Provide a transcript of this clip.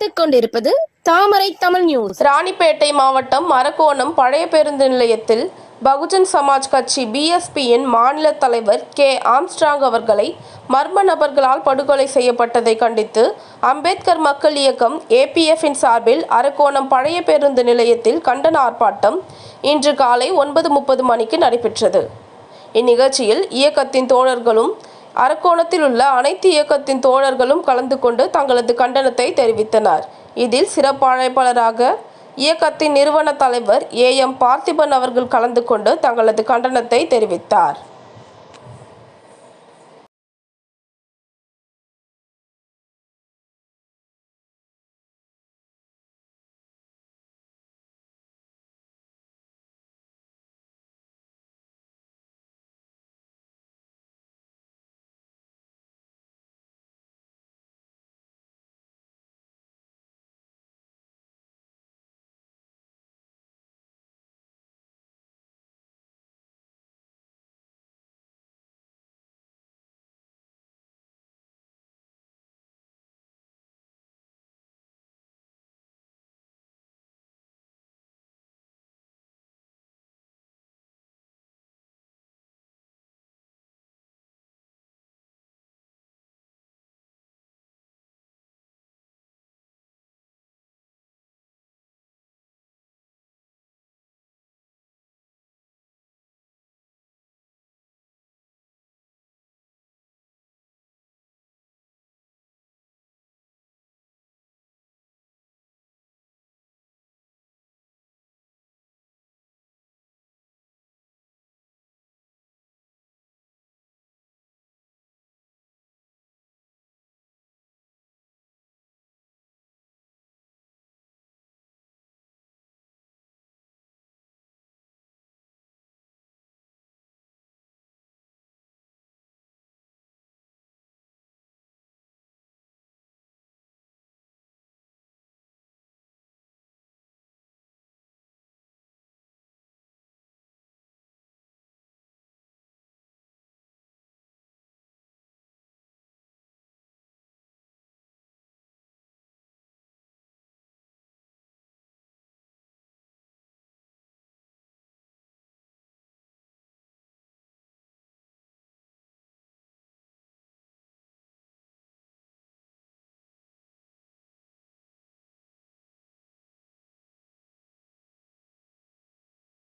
பார்த்துக் கொண்டிருப்பது தாமரை தமிழ் நியூஸ் ராணிப்பேட்டை மாவட்டம் மரக்கோணம் பழைய பேருந்து நிலையத்தில் பகுஜன் சமாஜ் கட்சி பிஎஸ்பியின் மாநில தலைவர் கே. ஆம்ஸ்ட்ராங் அவர்களை மர்ம நபர்களால் படுகொலை செய்யப்பட்டதை கண்டித்து அம்பேத்கர் மக்கள் இயக்கம் ஏபிஎஃப்பின் சார்பில் அரக்கோணம் பழைய பேருந்து நிலையத்தில் கண்டன ஆர்ப்பாட்டம் இன்று காலை ஒன்பது முப்பது மணிக்கு நடைபெற்றது. இந்நிகழ்ச்சியில் இயக்கத்தின் தோழர்களும் அரக்கோணத்தில் உள்ள அனைத்து இயக்கத்தின் தோழர்களும் கலந்து கொண்டு தங்களது கண்டனத்தை தெரிவித்தனர். இதில் சிறப்பாழைப்பாளராக இயக்கத்தின் நிறுவன தலைவர் ஏ எம் பார்த்திபன் அவர்கள் கலந்து கொண்டு தங்களது கண்டனத்தை தெரிவித்தார்.